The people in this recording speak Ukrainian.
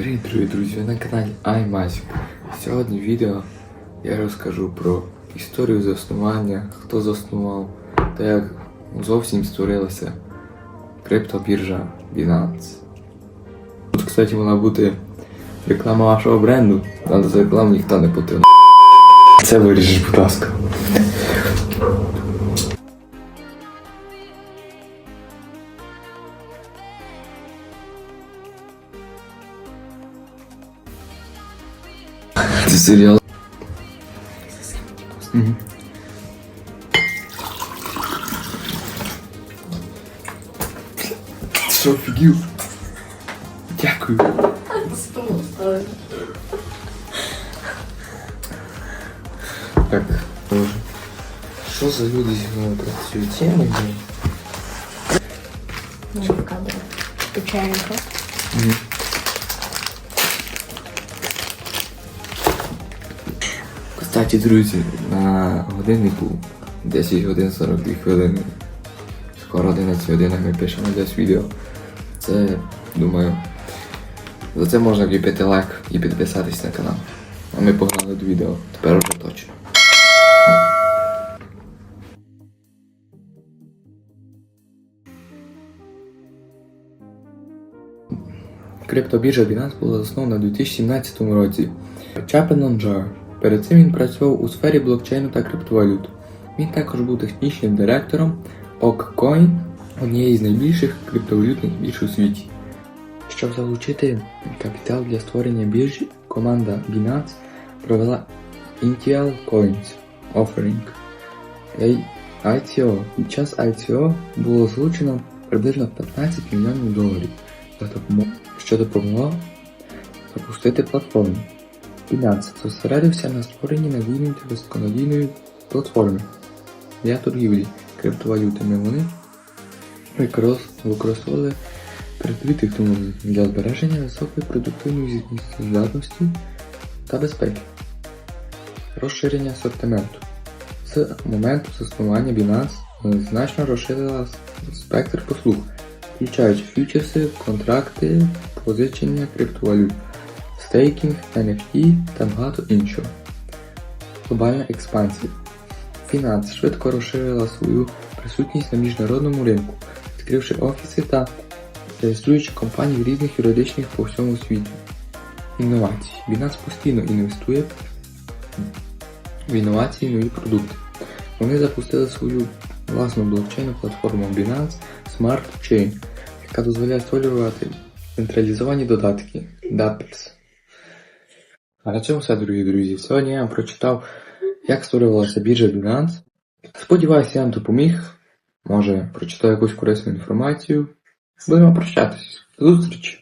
Привіт, друзі, ви на каналі iMagic. Сьогодні в відео я розкажу про історію заснування, хто заснував та як зовсім створилася криптобіржа Binance. Тут, кстати, мала бути реклама вашого бренду, але за рекламу ніхто не платив. Це виріжеш, будь ласка. Ти серйозно? Мгм. Ти Що офігів? Дякую. Так, боже. Що за люди зі мною працюють? Я не знаю. Ну, кадр. Печенька. Кстати, друзі, на годиннику 10 годин 42 хвилини. Скоро 11 годин ми пишемо десь відео. Це, думаю, за це можна вліпити лайк і підписатись на канал. А ми погнали до відео. Тепер уже точно. Криптобіржа Binance була заснована у 2017 році. Чапен Джар. Перед цим він працював у сфері блокчейну та криптовалют. Він також був технічним директором OkCoin, однієї з найбільших криптовалютних бірж у світі. Щоб залучити капітал для створення біржі, команда Binance провела Initial Coins Offering. ICO. Під час ICO було залучено приблизно 15 мільйонів доларів, що допомогло запустити платформу. Binance зосередився на створенні надійної та високонадійної платформи для торгівлі криптовалютами. Вони використ- використовували передові технології для збереження високої продуктивної здатності та безпеки. Розширення асортименту. З моменту заснування Binance значно розширила спектр послуг, включаючи фьючерси, контракти, позичення криптовалют, стейкінг, NFT та багато іншого. Глобальна експансія. Фінанс швидко розширила свою присутність на міжнародному ринку, відкривши офіси та реєструючи компанії в різних юридичних по всьому світі. Інновації. Binance постійно інвестує в інновації нові продукти. Вони запустили свою власну блокчейну платформу Binance Smart Chain, яка дозволяє створювати централізовані додатки DApples. На цьому все, дорогі друзі. Сьогодні я вам прочитав, як створювалася біржа Binance. Сподіваюся, я вам допоміг. Може, прочитав якусь корисну інформацію. Будемо прощатись. До зустрічі!